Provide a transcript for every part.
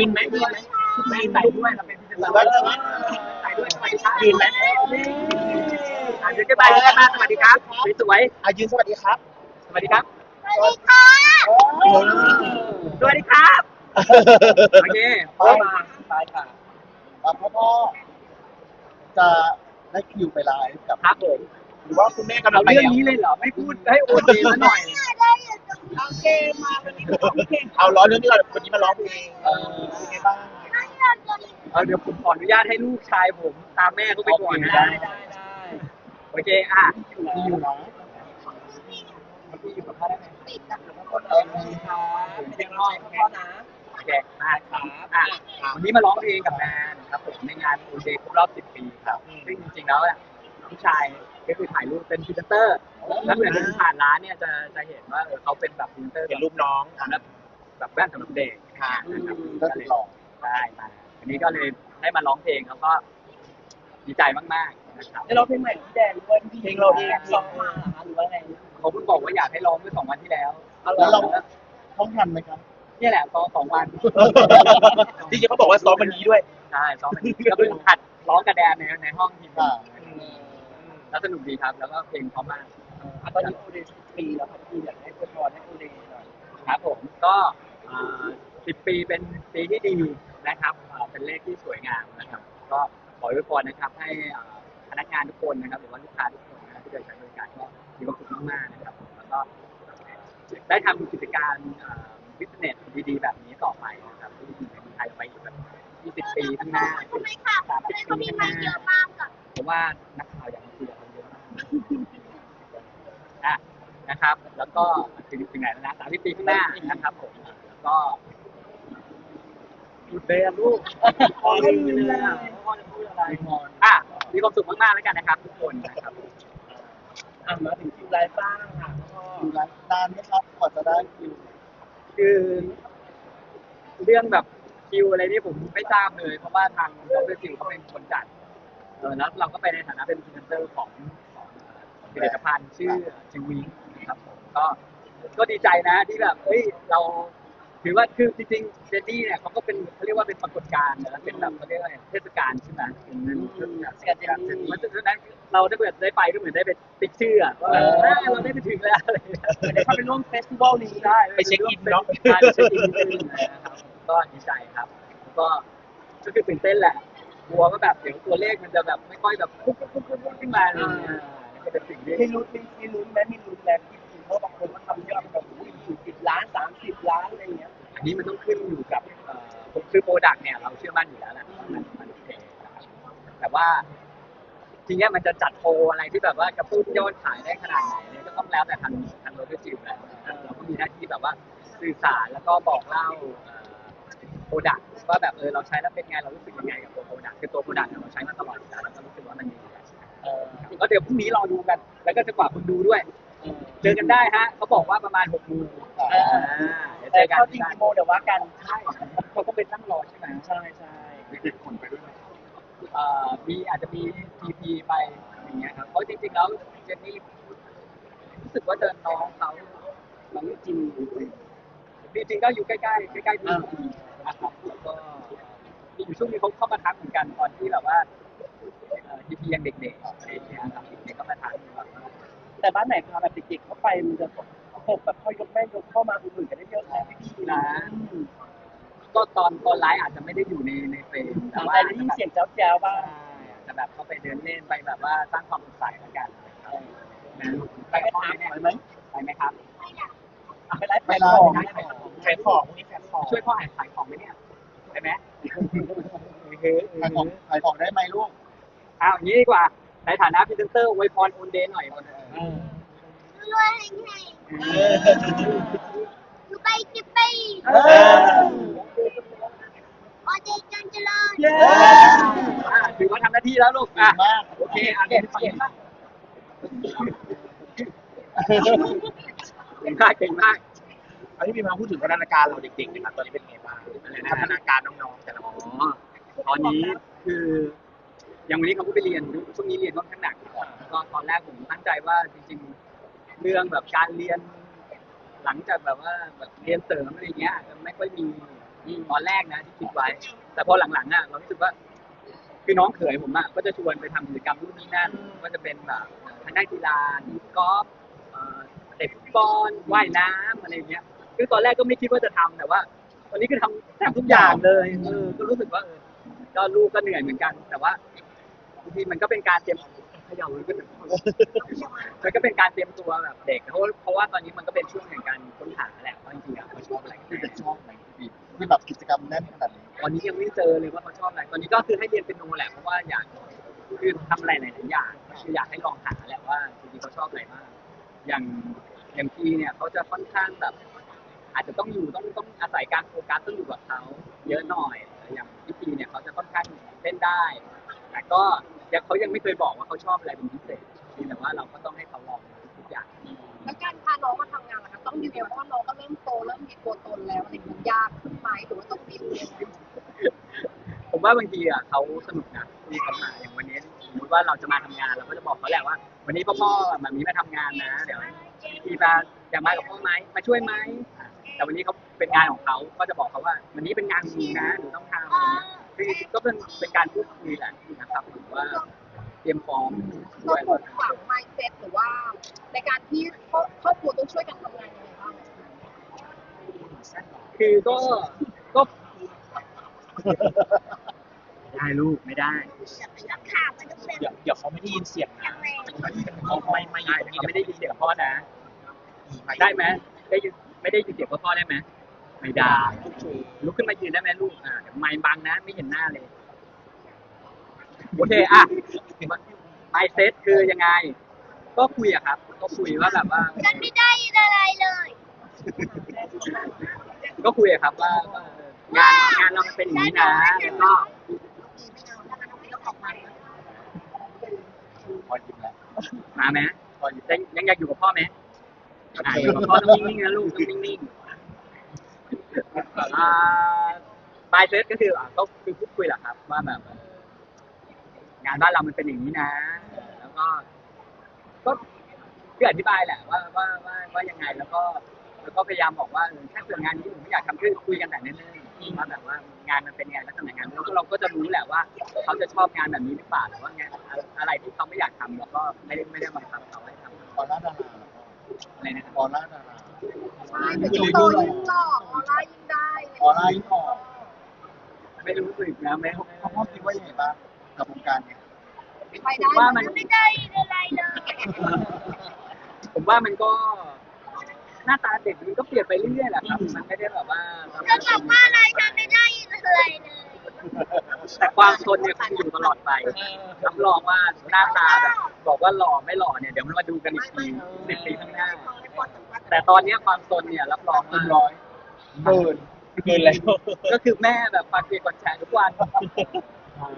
ยีนไหมยีนไหมไม่ใส่ด้วยเราเป็นพรีเซนเตอร์ใส่ด้วยสวัสดีครับยีนไหมอะเดี๋ยวจะไปเดี๋ยวจะมาสวัสดีครับสวยอายืนสวัสดีครับ ๆสวัสดีครับ สวัสดีค่ะสวัสดีครับ โอเคไปไปค่ะพ่อพ่อจะได้คิวไปไลฟ์กับครับผม หรือว่าคุณแม่กำลัเอางไปเรื่องแล้วนี้เลยเหรอ ไม่พูดให้โอนเดนซะหน่อยได้อยู่ตรงนี้ โอเคมาวันนี้ของเพลงเอาล้อเรื่องที่เราวันนี้มาร้องเพลงเออเป็นไงบ้างนั่งเราจะเออเดี๋ยวผมขออนุญาตให้ลูกชายผมตามแม่เขาไปก่อนนะได้ได้โอเคอะมีอยู่เนาะเมื่อกี้อยู่กับพ่อได้ไหมปิดกับเออผมเพียงน้อยพ่อนะโอเคมาครับอะวันนี้มาร้องเพลงกับแมนครับผมในงานโอเดย์ครบรอบ 10 ปีครับซึ่งจริงๆแล้วอะ ผู้ชายก็คือถ่ายรูปเป็นพรีเซนเตอร์แล้วเหมือนเดินผ่านร้านเนี่ยจะจะเห็นว่าเออเขาเป็นแบบพรีเซนเตอร์เป็นรูปน้องสำหรับแบบแว่นสำหรับเด็กค่ะนะครับก็ติดหล่อได้มาอันนี้ก็เลยได้มาร้องเพลงแล้วก็ดีใจมากๆนะครับได้ร้องเพลงใหม่ของพี่แดนด้วยเพลงเราเองซ้อมมาเหรอคะหรือว่าไงเขาเพิ่งบอกว่าอยากให้ร้องเมื่อสองวันที่แล้วแล้วเราต้องทันไหมครับเนี่ยแหละตอนสองวันจริงๆเขาบอกว่าซ้อมวันนี้ด้วยใช่ซ้อมมันก็เพิ่งหัดร้องกระแดนในในห้องทีมอ่า แล้วสนุกดีครับ แล้วก็เพลงเพราะมากอะตอนนี้โอเดย์สิบปีแล้วครับพี่อยากให้เพื่อนพรให้โอเดย์หน่อยครับผมก็สิบปีเป็นปีที่ดีนะครับอ่าเป็นเลขที่สวยงามนะครับ ก็ขออวยพรนะครับให้อ่าพนักงานทุกคนนะครับ หรือว่าลูกค้าทุกคนนะครับที่เดินใช้บริการก็มีความสุขมากๆนะครับ แล้วก็ได้ทำกิจการบิสเนสดีๆ แบบนี้ต่อไปนะครับที่อยู่ในเมืองไทยไปอีกแบบ20 ปีข้างหน้าทำไมค่ะทำไมเขามีไม้เยอะมากกับเพราะว่านักข่าวอยาก อะมากอะนะครับ แล้วก็ถึงถึงไหนแล้วนะสามสิบปีข้างหน้านะครับผมแล้วก็หยุดเลยอะลูกพอไม่มีเลยอะพ่อจะพูดอะไรอะมีความสุขมากๆแล้วกันนะครับ ทุกคนนะครับอะมาถึงคิวไลฟ์บ้างค่ะพ่ออยู่ร้านนานไหมครับกว่าจะได้คิวคือ เรื่องแบบคิวอะไรนี่ผมไม่ทราบเลย เพราะว่าทางดรซิลเขาเป็นคนจัดเออแล้วเราก็ไปในฐานะเป็นพรีเซนเตอร์ของของ ผลิตภัณฑ์ชื่อจิวิงนะครับผมก็ก็ดีใจนะที่แบบเอ้ยเราถือว่าคือจริงๆเจนนี่เนี่ยเขาก็เป็นเขาเรียกว่าเป็นปรากฏการณ์นะเป็นแบบเขาเรียกว่าอะไรเทศกาลใช่ไหมเป็นเทศกาลเจนนี่เพราะฉะนั้นเราได้เปิดได้ไปก็เหมือนได้ไปติ๊กชื่อว่าเราได้ไปถึงแล้วอะไรอย่างเงี้ยเดี๋ยวเข้าไปร่วมเฟสติวัลนี้ได้ไปเช็คอินเนาะไปเช็คอินนิดนึงนะครับก็ดีใจครับ ก็ก็คือตื่นเต้นแหละกลัวว่าแบบเดี๋ยวตัวเลขมันจะแบบไม่ค่อยแบบปุ๊บปุ๊บปุ๊บขึ้นมาอะไรอย่างเงี้ยก็เป็นสิ่งที่มีลุ้นมีมีลุ้นไหมมีลุ้นแล้วที่เพราะบางคนก็ทำยอดแบบอุ้ยสิบล้านสามสิบล้านอะไรเงี้ยอันนี้มันต้องขึ้นอยู่กับเอ่อคือโปรดักต์เนี่ยเราเชื่อมั่นอยู่แล้วแหละว่ามันมันโอเคนะครับแต่ว่าทีเนี้ยมันจะจัดโปรอะไรที่แบบว่ากระตุ้นยอดขายได้ขนาดไหนเนี่ยก็ต้องแล้วแต่ทางทางโลจิสติกส์แล้วนะครับเราก็มีหน้าที่แบบว่าสื่อสารแล้วก็บอกเล่าโปรดักต์ว่าแบบเออเราใช้แล้วเป็นไงเรารู้สึกยังไงกับตัวโปรดักต์คือตัวโปรดักต์เราใช้มาตลอดอยู่แล้วเราก็รู้สึกว่ามันดีอยู่แล้วเออ ก็เดี๋ยวพรุ่งนี้รอดูกัน แล้วก็จะกว่าคุณดูด้วย เจอกันได้ฮะเขาบอกว่าประมาณหกโมงเออเดี๋ยวเจแต่อกันเข้าจริงกี่โมงเดี๋ยวว่ากันใช่เขาก็เป็นนั่งรอใช่ไหมใช่ใช่เด็กๆคนไปด้วยไหมเอ่อมีอาจจะมีทีพีไปอย่างเงี้ยครับเพราะจริงๆแล้วเจนนี่รู้สึกว่าเดินน้องเขาน้องจิมจริงๆก็อยู่ใกล้ๆใกล้ๆทีพีนะครับแล้วก็มีอยู่ช่วงนี้เขาเข้ามาทักเหมือนกันตอนที่แบบว่า ทีพียังเด็กๆอะไรอย่างเงี้ยครับเด็กๆก็มาทักแบบว่าแต่บ้านไหนพาแบบเด็กๆเข้าไปมันจะตกแบบพ่อยกแม่ยกเข้ามาอุ่นๆกันได้เยอะนะพี่ๆนะก็ตอนตอนไลฟ์อาจจะไม่ได้อยู่ในในเฟรมแต่ว่าได้ยินเสียงแจ๊วๆบ้างแต่แบบเขาไปเดินเล่นไปแบบว่าสร้างความสดใสแล้วกันนะไปไปกับพ่อถามเนี่ยไปไหมไปไหมครับไปไลฟ์ไปไปไลของฟ์ขายของพวกนี้ขายของช่วยพ่อแอบขายของไหมเนี่ยไปไหมขายของขายของได้ไหมลูก เอาอย่างนี้ดีกว่า ในฐานะพรีเซนเตอร์อวยพรโอนเดย์หน่อยรวยแห่งๆไปกิบไปโอเดจันเจริญอ่าถือว่าทำหน้าที่แล้วลูกอะมากโอเคอะเก่งเก่งมากเก่งมากเก่งมากอันนี้มีมาพูดถึงพัฒนาการเราเด็กๆนะครับตอนนี้เป็นไงบ้างพัฒนาการน้องๆแต่ละอ๋คน ตอนนี้คือ อย่างวันนี้เขาก็ไปเรียนช่วงนี้เรียนค่อนข้างหนักก็ตอนแรกผมตั้งใจว่าจริงๆ เรื่องแบบการเรียน หลังจากแบบว่าแบบเรียนเสริมอะไรเงี้ยจะไม่ค่อยมีตอนแรกนะที่คิดไว้ แต่พอหลังๆอะเรารู้สึกว่าคือน้องเขยผมอะก็จะชวนไปทำกิจกรรมนู่นนี่นั่นก็จะเป็นแบบทางด้านกีฬาดีกอล์ฟเตะฟุตบอลว่ายน้ำอะไรเงี้ยคือตอนแรกก็ไม่คิดว่าจะทำแต่ว่าตอนนี้คือทำแทบทุกอย่างเลยเออก็รู้สึกว่าเออก็ลูกก็เหนื่อยเหมือนกัน แต่ว่า บางทีมันก็เป็นการเตรียมเขย่าเลยก็มันก็เป็นการเตรียมตัวแบบเด็กเพราะเพราะว่าตอนนี้มันก็เป็นช่วงแห่งการค้นหาแหละว่าจริงๆอะเขาชอบอะไรกันที่แน่เป็นชองไหนพี่ที่แบบกิจกรรมแน่นขนาดนี้ตอนนี้ยังไม่เจอเลยว่าเขาชอบอะไร ตอนนี้ก็คือให้เรียนเป็นโนแหละ เพราะว่าอยากคือทำอะไรหลายๆอย่างคืออยากให้ลองหาแหละว่าจริงๆเขาชอบอะไรบ้าง อย่างอย่างพีเนี่ยเขาจะค่อนข้างแบบ อาจจะต้องอยู่ต้องต้องอาศัยการโฟกัสต้องอยู่กับเขาเยอะหน่อย อย่างพี่พีเนี่ยเขาจะค่อนข้างเล่นได้ แต่ก็ยังเขายังไม่เคยบอกว่าเขาชอบอะไรเป็นพิเศษเพียงแต่ว่าเราก็ต้องให้เขาลองทุกอย่างแล้วการพาน้องมาทำงานล่ะคะต้องดิวเพราะว่าน้องก็เริ่มโตเริ่มมีตัวตนแล้วอะไรอย่างเงี้ยยากขึ้นไหมหรือว่าต้องดิวยังไงผมว่าบางทีอะเขาสนุกนะที่เขามาอย่างวันนี้สมมติว่าเราจะมาทำงานเราก็จะบอกเขาแหละว่า วันนี้พ่อพ่อมามีมาทำงานนะเดี๋ยวพี่มาอยากมากับพ่อไหมมาช่วยไหมอะแต่วันนี้เขาเป็นงานของเขาก็จะบอกเขาว่า วันนี้เป็นงานมึงนะหนูต้องทำอะไรเงี้ย คือก็เป็นเป็นการพูดคุยแหละนะครับหรือว่าเตรียมฟอร์มต้ด้อวงยปลูกฝัง mindset หรือว่า ในการที่ครอบครอบครัวต้องช่วยกันทำงานยังไงบ้างคือก็ก็ไม่ได้ลูกไม่ได้นักข่าวมันต้องเป็นเดี๋ยวเดี๋ยวเขาไม่ได้ยินเสียงนะแรงเขาไม่ไม่ไม่เขาไม่ได้ยินเสียงพ่อนะ ได้ไหมได้ยินไม่ได้ยินเสียงพ่อได้ไหม ไม่ได้ ลุกขึ้นมายืนได้ไหมลูก อ่าเดี๋ยวไม้บังนะ ไม่เห็นหน้าเลย โอเค อะไมเซ็ตคือยังไง ก็คุยอะครับ ก็คุยว่าแบบว่า ฉันไม่ได้อะไรเลยก็คุยอะครับว่าว่างานงานเรามันเป็นอย่างนี้นะแล้วก็พอยิ้มแล้วมาไหมพอยิ้มยังยังอยากอยู่กับพ่อไหมอ่าอยู่กับพ่อต้องนิ่งๆนะลูกต้องนิ่งๆ อ่าไมเซตก็คืออะก็คือพูดคุยแหละครับ ว่าแบบ งานบ้านเรามันเป็นอย่างนี้นะ แล้วก็ ก็คืออธิบายแหละว่าว่าว่าว่ายังไงแล้วก็ แล้วก็พยายามบอกว่าเออถ้าเกิดงานนี้ผมไม่อยากทำคือคุยกันแต่เนิ่นๆว่าแบบว่างานมันเป็นยังไงลักษณะงานแล้วก็เราก็จะรู้แหละว่า เขาจะชอบงานแบบนี้หรือเปล่าหรือว่างานอะไรที่เขาไม่อยากทำเราก็ไม่ได้ไม่ได้บังคับเขาให้ทำออร่าดารา อะไรนะครับออร่าดาราใช่แต่ยิ่งโตยิ่งหล่อออร่ายิ่งได้ออร่ายิ่งออกไม่รู้สึกนะไม่พ่อพ่อคิดว่ายังไงบ้างกับวงการนี้ไปได้ว่ามันฉัน ไม่ได้อะไรเลยผมว่ามันก็หน้าตาเด็กมันก็เปลี่ยนไปเรื่อยๆแหละครับ มันไม่ได้แบบว่าฉันบอกว่าอะไรฉันไม่ได้อะไรเลย แต่ความทนเนี่ยคงอยู่ตลอดไปรับรองว่าหน้าตาแบบบอกว่าหล่อไม่หล่อเนี่ยเดี๋ยวมันมาดูกันอีกทีสิบปีข้างหน้า แต่ตอนเนี้ยความทนเนี่ยรับรองเต็ว่าร้อยเกินเกินแล้วก็คือแม่แบบฝากเกียร์กดแชร์ทุกวันอ่อ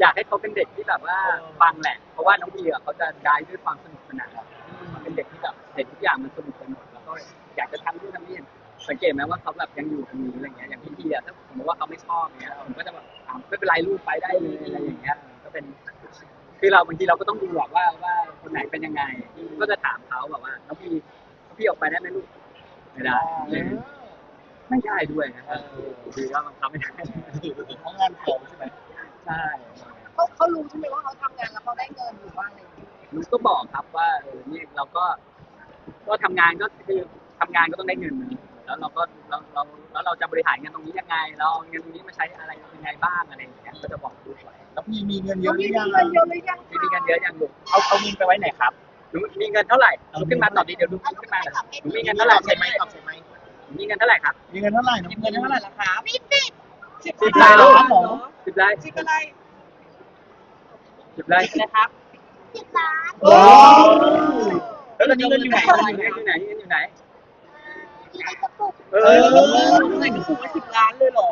อยากให้เขาเป็นเด็กที่แบบว่าฟังแหละ เพราะว่าน้องพีอะเขาจะได้ด้วยความสนุกสนานเขาเป็นเด็กที่แบบเห็นทุกอย่างมันสนุกไปหมดแล้วก็อยากจะทำนู่นทำนี่ สังเกตไหมว่าเขาแบบยังอยู่ตรงนี้อะไรเงี้ยอย่างพี่พีอะถ้าสมมติว่าเขาไม่ชอบเงี้ยผมก็จะแบบอะไม่เป็นไรลูกไปได้เลยอะไรอย่างเงี้ยก็เป็น คือเราบางทีเราก็ต้องดูอะว่าว่าคนไหนเป็นยังไง ก็จะถามเขาแบบว่าน้องพีน้องพีออกไปได้ไหมลูกไม่ได้ไม่ได้ด้วยนะครับคือก็บังคับไม่ได้เพราะงานเขาใช่ไหมใช่เขาเขารู้ใช่ไหมว่าเขาทำงานแล้วเขาได้เงินหรือว่าอะไรอย่างเงี้ยลุงก็บอกครับว่าเออนี่เราก็ ก็ทำงานก็คือทำงานก็ต้องได้เงินนะ แล้วเราก็เราเราแล้วเราจะบริหารเงินตรงนี้ยังไง เราเอาเงินตรงนี้มาใช้อะไรยังไงบ้างอะไรอย่างเงี้ยก็จะบอกลูกไว้แล้วพี่มีเงินเยเขาอะหรืมีอยังเงินเยอะหรือยังมีเงินเยอะยังลูกเอาเอาเงินไปไว้ไหนครับหนูมีเงินเท่าไหร่ลุกขึ้นมาตอบดีเดี๋ยวลุกขึ้นมาหนูมีเงินเท่าไหร่ใช่ไหมครับใช่ไหมหนูมีเงินเท่าไหร่ครับมีเงินเท่าไหร่น้องเงินเท่าไหร่ละครับมีสิบสิบสิบไร่เหรอหมอสิบไร่สิบอะไรสิบไร่นะครับสิบล้านโอ้แล้วตอนนี้เงินอยู่ไหนเงินอยู่ไหนเงินอยู่ไหน เงินอยู่ไหนอในกระปุกเออออใส่กระปุกไว้สิบล้านเลยเหรอ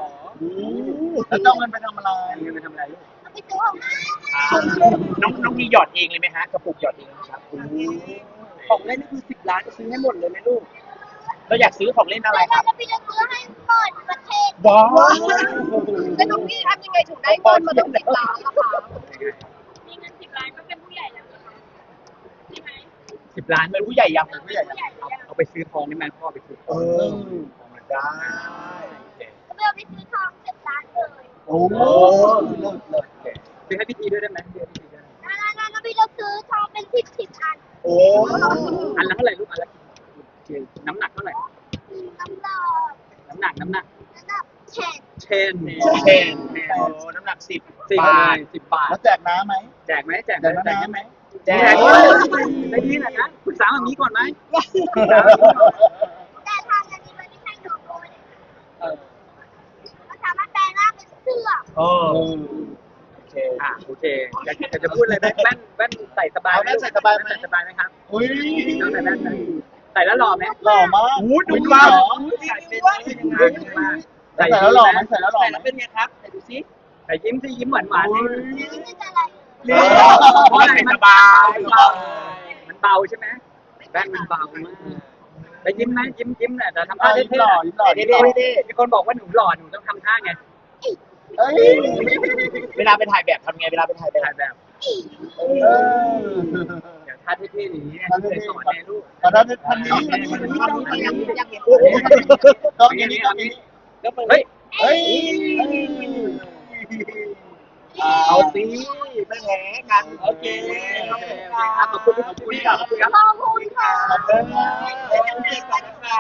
แล้วจะเอาเงินไปทำอะไรเงินไปทำอะไรลูกเอาไปซื้อของน้องน้องมีหยอดเองเลยไหมฮะกระปุกหยอดเองครับของเล่นนี่คือสิบล้านจะซื้อให้หมดเลยไหมลูกเราอยากซื้อของเล่นอะไรครับแล้วพี่จะซื้อให้เปิดประเทศว้าวแล้วน้องพี่ทำยังไงถึงได้เงินมาตั้งสิบล้านล่ะคะมีเงินสิบล้านก็เป็นผู้ใหญ่แล้วนะคะใช่ไหมสิบล้านเป็นผู้ใหญ่ยังผู้ใหญ่ผู้ใหญ่ ไปซื้อทองได้ไหมพ่อไปซื้อทองเออได้ เลือกไปซื้อทองสิบล้านเลยโอ้โหเลิศเลิศซื้อให้พี่ทีด้วยได้ไหมซื้อให้พี่ทีด้วยนั่นนั่นแล้วพี่เลือกซื้อทองเป็นสิบสิบอันโอ้อันละเท่าไหร่ลูกอันละกี่น้ำหนักเท่าไหร่น้ำหนักน้ำหนักน้ำหนักน้ำหนักเชนเชนเชนโอ้น้ำหนักสิบสิบบาบาททสิบบาทแล้วแจกน้ำไหมแจกไหมแจกแจไหมกแจกน้ำไหม แจกได้ยินนะนะปรึกษาแบบนี้ก่อนไหมปรึกษาแบบนี้ก่อนแต่ทางอันนี้มันไม่ใช่หนูโดนเออมันสามารถแปลงร่างเป็นเสื้อโอ้เออโอเคอะโอเคอยากอยากจะพูดอะไรแว่นแว่นใส่สบายไหมเอาแว่นใส่สบายไหม ใส่สบายไหมครับอุ้ยต้องใส่แว่นไหมใส่แล้วหล่อไหมหล่อมากโอ้ดูว่าใส่เป็นยังไงใส่แล้วหล่อไหมใส่แล้วหล่อใส่ไหมแล้วเป็นไงครับไหนดูซิแต่ยิ้มสิยิ้มหวานหวานอุ๊ยนี่ไม่ใช่อะไร นี่เพราะอะไรเป็นมันสบายเบามันเบาใช่ไหมแว่นมันเบามากแต่ยิ้มไหมยิ้มยิ้มเนี่ยแต่ทำท่าอะยิ้มเท่หล่อๆยิ้มหล่อยิ้มหล่อมีคนบอกว่าหนูหล่อหนูต้องทำท่าไงเอ้ยเวลาไปถ่ายแบบทำไงเวลาไปถ่ายแบบถ่ายแบบเออเดี๋ยวท่าเท่ๆอย่างนี้เนี่ยท่าเท่เคยๆสอนในลูกขอท่านท่านนี้ท่านนี้ท่านนี้ท่านนี้ต้องอย่างนี้ต้องอย่างนี้ก็เป็นเฮ้ยเฮ้ย เอาสิไม่แพ้กันโอเคโอเคโอเคครับขอบคุณขอบคุณครับขอบคุณครับขอบคุณค่ะขอบคุณครับเด็กๆก่อนนะคะ